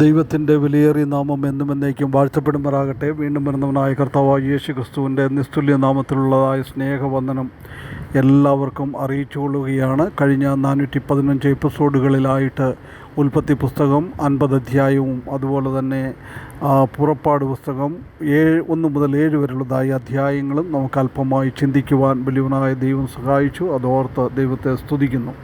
ദൈവത്തിന്റെ വിലയേറിയ നാമം എന്നും എന്നേക്കും വാഴ്ത്തപ്പെടുമാറാകട്ടെ. വീണ്ടും വരുന്നവനായ കർത്താവായ യേശു ക്രിസ്തുവിന്റെ നിസ്തുല്യ നാമത്തിലുള്ളതായ സ്നേഹവന്ദനം എല്ലാവർക്കും അറിയിച്ചുകൊള്ളുകയാണ്. കഴിഞ്ഞ നാനൂറ്റി പതിനഞ്ച് എപ്പിസോഡുകളിലായിട്ട് ഉൽപ്പത്തി പുസ്തകം അൻപത് അധ്യായവും അതുപോലെ തന്നെ പുറപ്പാട് പുസ്തകം ഏഴ് ഒന്ന് മുതൽ ഏഴ് വരെയുള്ളതായ അധ്യായങ്ങളും നമുക്ക് അല്പമായി ചിന്തിക്കുവാൻ വലിയവനായ ദൈവം സഹായിച്ചു. അതോർത്ത് ദൈവത്തെ സ്തുതിക്കുന്നു.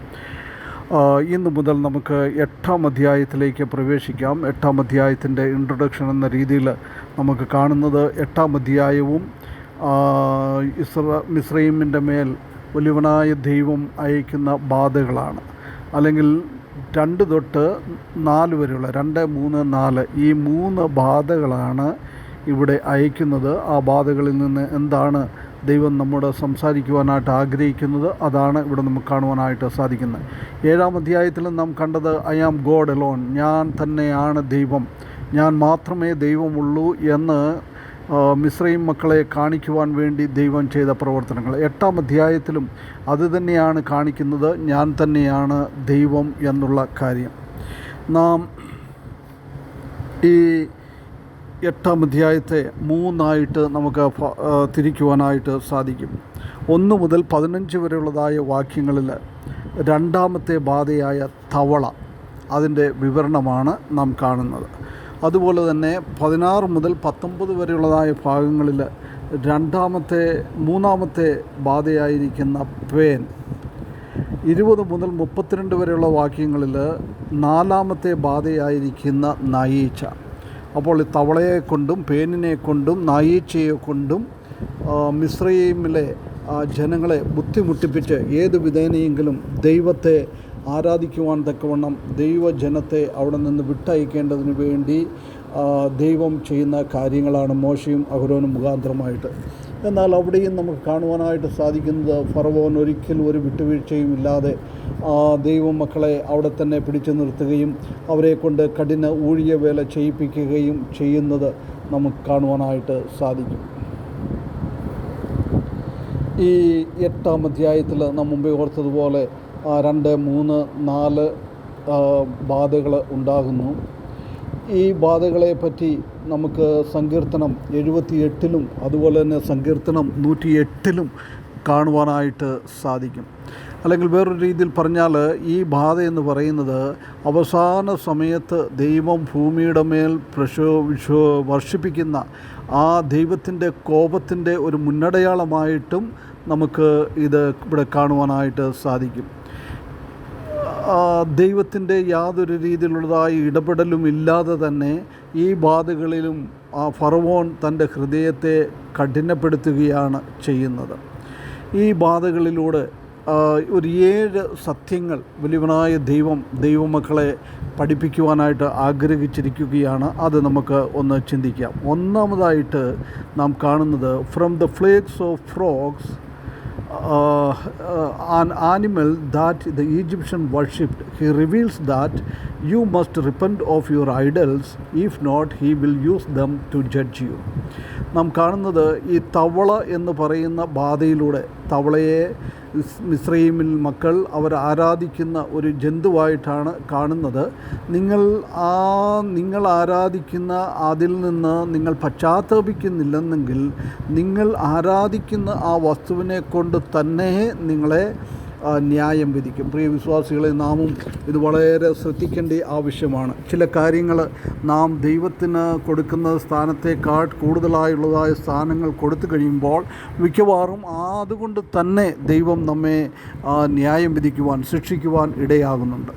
ഇന്ന് മുതൽ നമുക്ക് എട്ടാം അധ്യായത്തിലേക്ക് പ്രവേശിക്കാം. എട്ടാം അധ്യായത്തിന്റെ ഇൻട്രൊഡക്ഷൻ എന്ന രീതിയിൽ നമുക്ക് കാണുന്നത് എട്ടാം അധ്യായവും ഇസ്ര മിസ്രൈമിന്റെ മേൽ ഒലിവനായ ദൈവം അയക്കുന്ന ബാധകളാണ്. അല്ലെങ്കിൽ രണ്ട് തൊട്ട് നാല് വരെയുള്ള രണ്ട് മൂന്ന് നാല് ഈ മൂന്ന് ബാധകളാണ് ഇവിടെ അയക്കുന്നത്. ആ ബാധകളിൽ നിന്ന് എന്താണ് ദൈവം നമ്മോട് സംസാരിക്കുവാനായിട്ട് ആഗ്രഹിക്കുന്നത് അതാണ് ഇവിടെ നമുക്ക് കാണുവാനായിട്ട് സാധിക്കുന്നത്. ഏഴാം അധ്യായത്തിൽ നാം കണ്ടത് ഐ ആം ഗോഡ് എലോൺ ഞാൻ തന്നെയാണ് ദൈവം. ഞാൻ മാത്രമേ ദൈവമുള്ളൂ എന്ന് മിശ്രയും മക്കളെ കാണിക്കുവാൻ വേണ്ടി ദൈവം ചെയ്ത പ്രവർത്തനങ്ങൾ. എട്ടാം അധ്യായത്തിലും അത് തന്നെയാണ് കാണിക്കുന്നത് ഞാൻ തന്നെയാണ് ദൈവം എന്നുള്ള കാര്യം. നാം ഈ എട്ടാം അധ്യായത്തെ മൂന്നായിട്ട് നമുക്ക് തിരിക്കുവാനായിട്ട് സാധിക്കും. ഒന്ന് മുതൽ പതിനഞ്ച് വരെയുള്ളതായ വാക്യങ്ങളിൽ രണ്ടാമത്തെ ബാധയായ തവള അതിന്റെ വിവരണമാണ് നാം കാണുന്നത്. അതുപോലെ തന്നെ പതിനാറ് മുതൽ പത്തൊമ്പത് വരെയുള്ളതായ ഭാഗങ്ങളിൽ രണ്ടാമത്തെ മൂന്നാമത്തെ ബാധയായിരിക്കുന്ന പേൻ. ഇരുപത് മുതൽ മുപ്പത്തിരണ്ട് വരെയുള്ള വാക്യങ്ങളിൽ നാലാമത്തെ ബാധയായിരിക്കുന്ന നായീച്ച. അപ്പോൾ തവളയെ കൊണ്ടും പേനിനെ കൊണ്ടും നായീച്ചയെ കൊണ്ടും മിശ്രയിമിലെ ജനങ്ങളെ ബുദ്ധിമുട്ടിപ്പിച്ച് ഏത് വിധേനയെങ്കിലും ദൈവത്തെ ആരാധിക്കുവാൻ തക്കവണ്ണം ദൈവജനത്തെ അവിടെ നിന്ന് വിട്ടയക്കേണ്ടതിന് വേണ്ടി ദൈവം ചെയ്യുന്ന കാര്യങ്ങളാണ് മോശയും അഹരോനും മുഖാന്തരമായിട്ട്. എന്നാൽ അവിടെയും നമുക്ക് കാണുവാനായിട്ട് സാധിക്കുന്നത് ഫറവോൻ ഒരിക്കലും ഒരു വിട്ടുവീഴ്ചയും ഇല്ലാതെ ദൈവം മക്കളെ അവിടെ തന്നെ പിടിച്ചു നിർത്തുകയും അവരെ കൊണ്ട് കഠിന ഊഴിയ വേല ചെയ്യിപ്പിക്കുകയും ചെയ്യുന്നത് നമുക്ക് കാണുവാനായിട്ട് സാധിക്കും. ഈ എട്ടാം അധ്യായത്തിൽ നാം മുമ്പേ ഓർത്തതുപോലെ രണ്ട് മൂന്ന് നാല് ബാധകൾ ഉണ്ടാകുന്നു. ഈ ബാധകളെ പറ്റി നമുക്ക് സങ്കീർത്തനം എഴുപത്തി എട്ടിലും അതുപോലെ തന്നെ സങ്കീർത്തനം നൂറ്റി എട്ടിലും കാണുവാനായിട്ട് സാധിക്കും. അല്ലെങ്കിൽ വേറൊരു രീതിയിൽ പറഞ്ഞാൽ ഈ ബാധ എന്ന് പറയുന്നത് അവസാന സമയത്ത് ദൈവം ഭൂമിയുടെ മേൽ പ്രശോ വിശോ വർഷിപ്പിക്കുന്ന ആ ദൈവത്തിന്റെ കോപത്തിന്റെ ഒരു മുന്നടയാളമായിട്ടും നമുക്ക് ഇത് ഇവിടെ കാണുവാനായിട്ട് സാധിക്കും. ദൈവത്തിന്റെ യാതൊരു രീതിയിലുള്ളതായ ഇടപെടലും ഇല്ലാതെ തന്നെ ഈ ബാധകളിലും ആ ഫറവോൻ തന്റെ ഹൃദയത്തെ കഠിനപ്പെടുത്തുകയാണ് ചെയ്യുന്നത്. ഈ ബാധകളിലൂടെ ഒരു ഏഴ് സത്യങ്ങൾ വലിയവനായ ദൈവം ദൈവമക്കളെ പഠിപ്പിക്കുവാനായിട്ട് ആഗ്രഹിച്ചിരിക്കുകയാണ്. അത് നമുക്ക് ഒന്ന് ചിന്തിക്കാം. ഒന്നാമതായിട്ട് നാം കാണുന്നത് from the plague of frogs an animal that the Egyptian worshipped. He reveals that you must repent of your idols, if not, he will use them to judge you. നാം കാണുന്നത് ഈ തവള എന്ന് പറയുന്ന ബാധയിലൂടെ തവളയെ ഇസ് മിസ്രൈമിൽ മക്കൾ അവർ ആരാധിക്കുന്ന ഒരു ജന്തുവായിട്ടാണ് കാണുന്നത്. നിങ്ങൾ ആ നിങ്ങൾ ആരാധിക്കുന്ന അതിൽ നിന്ന് നിങ്ങൾ പശ്ചാത്തപിക്കുന്നില്ലെന്നെങ്കിൽ നിങ്ങൾ ആരാധിക്കുന്ന ആ വസ്തുവിനെ കൊണ്ട് തന്നെ നിങ്ങളെ ന്യായം വിധിക്കും. പ്രിയ വിശ്വാസികളെ നാമും ഇത് വളരെ ശ്രദ്ധിക്കേണ്ട ആവശ്യമാണ്. ചില കാര്യങ്ങൾ നാം ദൈവത്തിന് കൊടുക്കുന്ന സ്ഥാനത്തേക്കാൾ കൂടുതലായുള്ളതായ സ്ഥാനങ്ങൾ കൊടുത്തു കഴിയുമ്പോൾ മിക്കവാറും അതുകൊണ്ട് തന്നെ ദൈവം നമ്മെ ന്യായം വിധിക്കുവാൻ ശിക്ഷിക്കുവാൻ ഇടയാകുന്നുണ്ട്.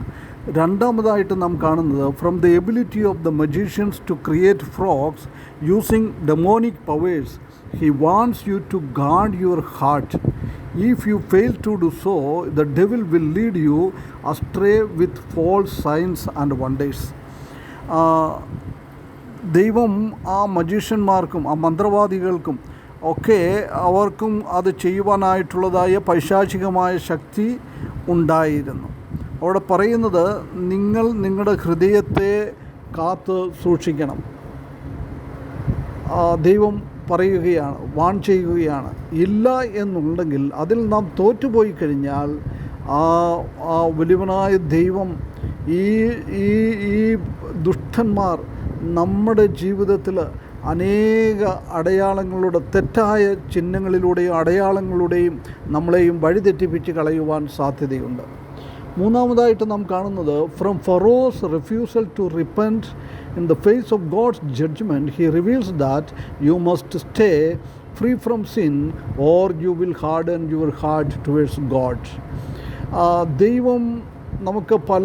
രണ്ടാമതായിട്ട് നാം കാണുന്നത് from the ability of the magicians to create frogs using demonic powers he wants you to guard your heart. If you fail to do so, the devil will lead you astray with false signs and wonders. ദൈവം ആ മജീഷ്യന്മാർക്കും ആ മന്ത്രവാദികൾക്കും ഒക്കെ അവർക്കും അത് ചെയ്യുവാനായിട്ടുള്ളതായ പൈശാചികമായ ശക്തി ഉണ്ടായിരുന്നു അവിടെ പറയുന്നത് നിങ്ങൾ നിങ്ങളുടെ ഹൃദയത്തെ കാത്ത് സൂക്ഷിക്കണം ദൈവം പറയുകയാണ് വാൺ ചെയ്യുകയാണ്. ഇല്ല എന്നുണ്ടെങ്കിൽ അതിൽ നാം തോറ്റുപോയി കഴിഞ്ഞാൽ ആ ആ വലിയവനായ ദൈവം ഈ ഈ ഈ ദുഷ്ടന്മാർ നമ്മുടെ ജീവിതത്തിൽ അനേക അടയാളങ്ങളുടെ തെറ്റായ ചിഹ്നങ്ങളിലൂടെയും അടയാളങ്ങളുടെയും നമ്മളെയും വഴിതെറ്റിപ്പിച്ച് കളയുവാൻ സാധ്യതയുണ്ട്. മൂന്നാമതായിട്ട് നാം കാണുന്നത് from Pharaoh's refusal to repent in the face of God's judgment he reveals that you must stay free from sin or you will hard and your hard towards God ദൈവം നമുക്ക് പല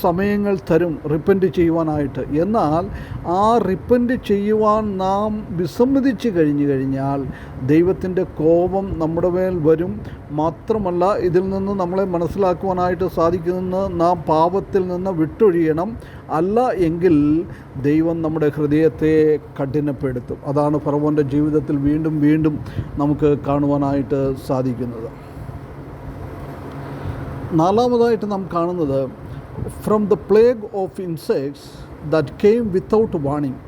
സമയങ്ങൾ തരും റിപ്പന്റ് ചെയ്യുവാനായിട്ട്. എന്നാൽ ആ റിപ്പന്റ് ചെയ്യുവാൻ നാം വിസമ്മതിച്ച് കഴിഞ്ഞു കഴിഞ്ഞാൽ ദൈവത്തിന്റെ കോപം നമ്മുടെ മേൽ വരും. മാത്രമല്ല ഇതിൽ നിന്ന് നമ്മളെ മനസ്സിലാക്കുവാനായിട്ട് സാധിക്കുന്ന നാം പാപത്തിൽ നിന്ന് വിട്ടൊഴിയണം. അല്ല എങ്കിൽ ദൈവം നമ്മുടെ ഹൃദയത്തെ കഠിനപ്പെടുത്തും. അതാണ് ഫറവോന്റെ ജീവിതത്തിൽ വീണ്ടും വീണ്ടും നമുക്ക് കാണുവാനായിട്ട് സാധിക്കുന്നത്. നാലാമതായിട്ട് നാം കാണുന്നത് from the plague of insects that came without warning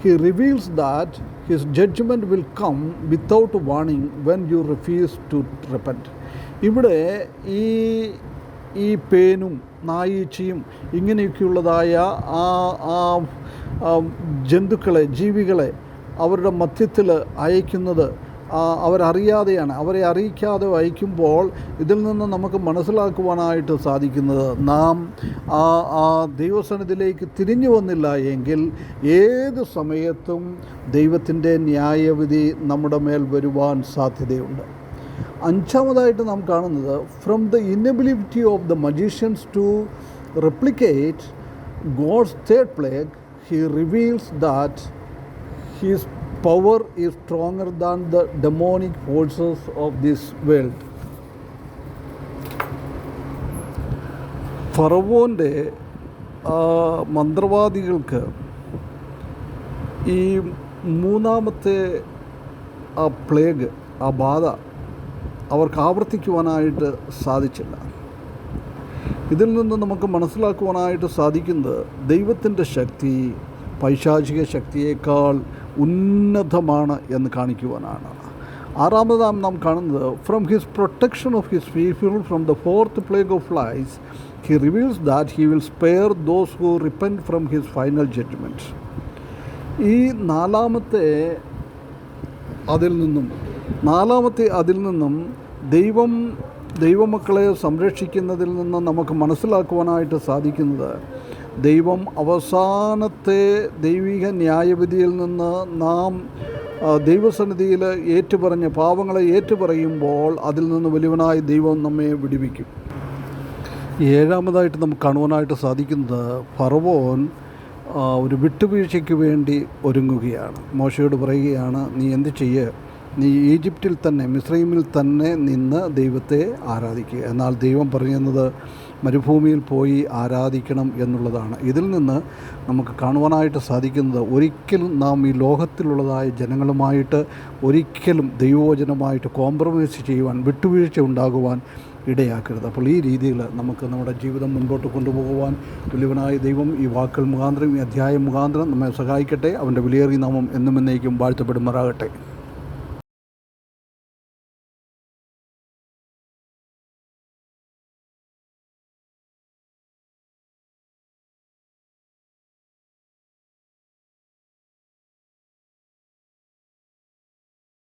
he reveals that his judgment will come without warning when you refuse to repent ഇവിടെ ഈ ഈ പേനും നായീച്ചയും ഇങ്ങനെയൊക്കെയുള്ളതായ ആ ആ ജന്തുക്കളെ ജീവികളെ അവരുടെ മധ്യത്തിൽ അയക്കുന്നത് അവരറിയാതെയാണ്. അവരെ അറിയിക്കാതെ അയക്കുമ്പോൾ ഇതിൽ നിന്ന് നമുക്ക് മനസ്സിലാക്കുവാനായിട്ട് സാധിക്കുന്നത് നാം ആ ആ ദൈവസന്നിധിയിലേക്ക് തിരിഞ്ഞു വന്നില്ല എങ്കിൽ ഏത് സമയത്തും ദൈവത്തിന്റെ ന്യായവിധി നമ്മുടെ മേൽ വരുവാൻ സാധ്യതയുണ്ട്. അഞ്ചാമതായിട്ട് നാം കാണുന്നത് from the inability of the magicians to replicate God's third plague he reveals that his power is stronger than the demonic forces of this world ഫറവോന്റെ മന്ത്രവാദികൾക്ക് ഈ മൂന്നാമത്തെ ആ പ്ലേഗ് ആ ബാധ അവർക്ക് ആവർത്തിക്കുവാനായിട്ട് സാധിച്ചില്ല. ഇതിൽ നിന്ന് നമുക്ക് മനസ്സിലാക്കുവാനായിട്ട് സാധിക്കുന്നത് ദൈവത്തിന്റെ ശക്തി പൈശാചിക ശക്തിയേക്കാൾ ഉന്നതമാണ് എന്ന് കാണിക്കുവാനാണ്. ആറാമതാം നാം കാണുന്നത് from his protection of his people from the fourth plague of lice he reveals that he will spare those who repent from his final judgment ഈ നാലാമത്തെ അതിൽ നിന്നും നാലാമത്തെ അതിൽ നിന്നും ദൈവം ദൈവമക്കളെ സംരക്ഷിക്കുന്നതിൽ നിന്ന് നമുക്ക് മനസ്സിലാക്കുവാനായിട്ട് സാധിക്കുന്നത് ദൈവം അവസാനത്തെ ദൈവിക ന്യായവിധിയിൽ നിന്ന് നാം ദൈവസന്നിധിയിൽ ഏറ്റുപറഞ്ഞ് പാവങ്ങളെ ഏറ്റുപറയുമ്പോൾ അതിൽ നിന്ന് വലുവനായി ദൈവം നമ്മെ വിടിവിക്കും. ഏഴാമതായിട്ട് നമുക്ക് കാണുവാനായിട്ട് സാധിക്കുന്നത് ഫറവോൻ ഒരു വിട്ടുവീഴ്ചയ്ക്ക് വേണ്ടി ഒരുങ്ങുകയാണ്. മോശയോട് പറയുകയാണ് നീ എന്ത് ചെയ്യ? നീ ഈജിപ്തിൽ തന്നെ മിസ്രൈമിൽ തന്നെ നിന്ന് ദൈവത്തെ ആരാധിക്കുക. എന്നാൽ ദൈവം പറയുന്നത് മരുഭൂമിയിൽ പോയി ആരാധിക്കണം എന്നുള്ളതാണ്. ഇതിൽ നിന്ന് നമുക്ക് കാണുവാനായിട്ട് സാധിക്കുന്നത് ഒരിക്കലും നാം ഈ ലോകത്തിലുള്ളതായ ജനങ്ങളുമായിട്ട് ഒരിക്കലും ദൈവവചനമായിട്ട് കോംപ്രമൈസ് ചെയ്യുവാൻ വിട്ടുവീഴ്ച ഉണ്ടാകുവാൻ ഇടയാക്കരുത്. അപ്പോൾ ഈ രീതിയിൽ നമുക്ക് നമ്മുടെ ജീവിതം മുൻപോട്ട് കൊണ്ടുപോകുവാൻ തുല്യവനായ ദൈവം ഈ വാക്കുകൾ മുഖാന്തരം ഈ അധ്യായം മുഖാന്തരം നമ്മെ സഹായിക്കട്ടെ. അവന്റെ വിലയേറിയ നാമം എന്നും എന്നേക്കും വാഴ്ത്തപ്പെടുമാറാകട്ടെ.